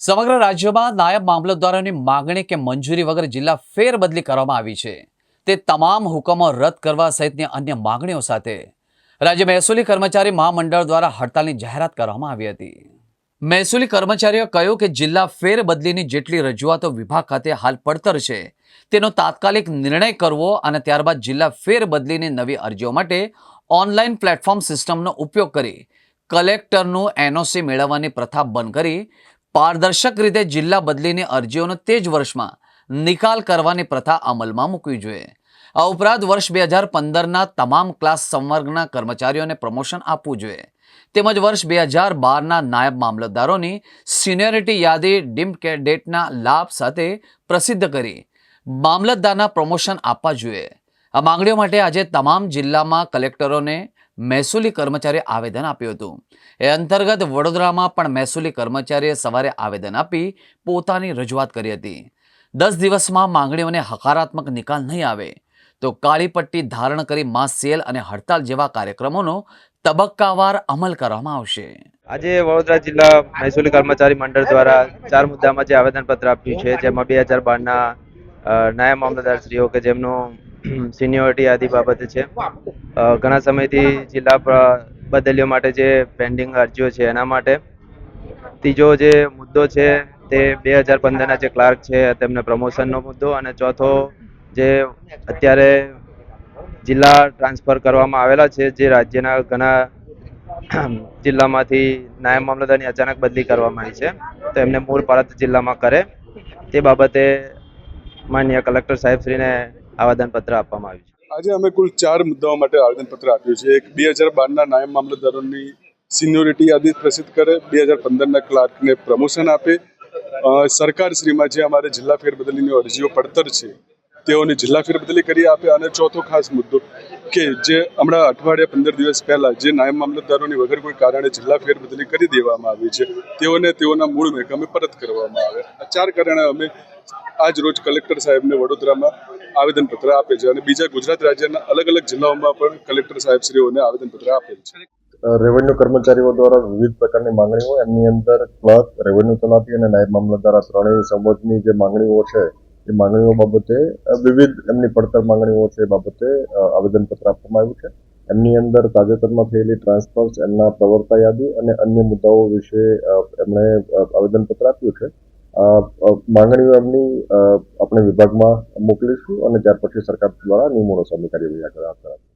સમગ્ર રાજ્યમાં નાયબ મામલતદારોની માગણી કે મંજૂરી વગર જિલ્લા ફેરબદલી કરવામાં આવી છે. તે તમામ હુકમો રદ કરવા સહિતની અન્ય માગણીઓ સાથે રાજ્ય મહેસૂલી કર્મચારી મહામંડળ દ્વારા હડતાલની જાહેરાત કરવામાં આવી હતી. મહેસૂલી કર્મચારીઓએ કહ્યું કે જિલ્લા ફેરબદલીની જેટલી રજૂઆતો વિભાગ ખાતે હાલ પડતર છે, તેનો તાત્કાલિક નિર્ણય કરવો અને ત્યારબાદ જિલ્લા ફેરબદલીની નવી અરજીઓ માટે ઓનલાઈન પ્લેટફોર્મ સિસ્ટમનો ઉપયોગ કરી કલેક્ટરનું એનઓસી મેળવવાની પ્રથા બંધ કરી પારદર્શક રીતે જિલ્લા બદલીની અરજીઓનો તે જ વર્ષમાં નિકાલ કરવાની પ્રથા અમલમાં મૂકવી જોઈએ. આ ઉપરાંત વર્ષ બે હજાર પંદરના તમામ ક્લાસ સંવર્ગના કર્મચારીઓને પ્રમોશન આપવું જોઈએ. તેમજ વર્ષ બે હજાર બારના નાયબ મામલતદારોની સિનિયરિટી યાદી ડીમ કેડેટના લાભ સાથે પ્રસિદ્ધ કરી મામલતદારના પ્રમોશન આપવા જોઈએ. આ માંગણીઓ માટે આજે તમામ જિલ્લામાં કલેક્ટરોને મહેસૂલી કર્મચારીએ આવેદન આપ્યું હતું. એ અંતર્ગત વડોદરામાં પણ મહેસૂલી કર્મચારીએ સવારે આવેદન આપી પોતાની રજૂઆત કરી હતી. દસ દિવસમાં માંગણીઓને હકારાત્મક નિકાલ નહીં આવે. તો કાળી પટ્ટી ધારણ કરી માસ સેલ અને હડતાલ જેવા કાર્યક્રમોનો તબક્કાવાર અમલ કરવામાં આવશે. આજે વડોદરા જિલ્લા મહેસૂલી કર્મચારી મંડળ દ્વારા ચાર મુદ્દામાં જે આવેદનપત્ર આપ્યું છે, જેમાં બે હજાર બારના નાયબ મામલતદારશ્રીઓ કે જેમનું સિનિયોરિટી આદિ બાબતે છે. ઘણા સમયથી જિલ્લા બદલીઓ માટે જે પેન્ડિંગ અરજીઓ છે એના માટે. ત્રીજો જે મુદ્દો છે તે બે હજાર પંદરના જે ક્લાર્ક છે, તેમને પ્રમોશનનો મુદ્દો અને ચોથો જે અત્યારે જિલ્લા ટ્રાન્સફર કરવામાં આવેલા છે, જે રાજ્યના ઘણા જિલ્લામાંથી નાયબ મામલતદારની અચાનક બદલી કરવામાં આવી છે. તો એમને મૂળ પરત જિલ્લામાં કરે. તે બાબતે માન્ય કલેક્ટર સાહેબશ્રીને આવેદનપત્ર આપવામાં આવ્યું છે. આજે અમે કુલ ચાર મુદ્દાઓ માટે આવેદનપત્ર આપ્યું છે. એક, બે હજાર બારના નાયબ મામલતદારોની સિનિયોરિટી યાદી પ્રસિદ્ધ કરે. બે હજાર પંદરના ક્લાર્કને પ્રમોશન આપે. સરકારશ્રીમાં જે અમારે જિલ્લા ફેરબદલીની અરજીઓ પડતર છે, તેઓની જિલ્લા ફેરબદલી કરી આપે. અને ચોથો ખાસ મુદ્દો કે જે હમણાં અઠવાડિયા પંદર દિવસ પહેલાં જે નાયબ મામલતદારોની વગર કોઈ કારણે જિલ્લા ફેરબદલી કરી દેવામાં આવી છે, તેઓને તેઓના મૂળ મહેકમે પરત કરવામાં આવે. આ ચાર કારણે અમે આજ રોજ કલેક્ટર સાહેબને વડોદરામાં આવેદનપત્ર આપે છે અને બીજા ગુજરાત રાજ્યના અલગ અલગ જિલ્લાઓમાં પણ કલેક્ટર સાહેબશ્રીઓને આવેદનપત્ર આપેલ છે. રેવન્યુ કર્મચારીઓ દ્વારા વિવિધ પ્રકારની માંગણીઓ, એમની અંદર ક્લર્ક રેવન્યુ તલાટી અને નાયબ મામલતદાર આ ત્રણેય સંબંધની જે માંગણીઓ છે, એ માંગણીઓ બાબતે વિવિધ એમની પડતર માંગણીઓ છે એ બાબતે આવેદનપત્ર આપવામાં આવ્યું છે. એમની અંદર તાજેતરમાં થયેલી ટ્રાન્સફર્સ એમના પ્રવર્તા યાદી અને અન્ય મુદ્દાઓ વિશે એમણે આવેદનપત્ર આપ્યું છે. માંગણીઓ એમની આપણે વિભાગમાં મોકલીશું અને ત્યાર પછી સરકાર દ્વારા નિયમોનો સામે કાર્યવાહી આગળ હાથ ધરાશે.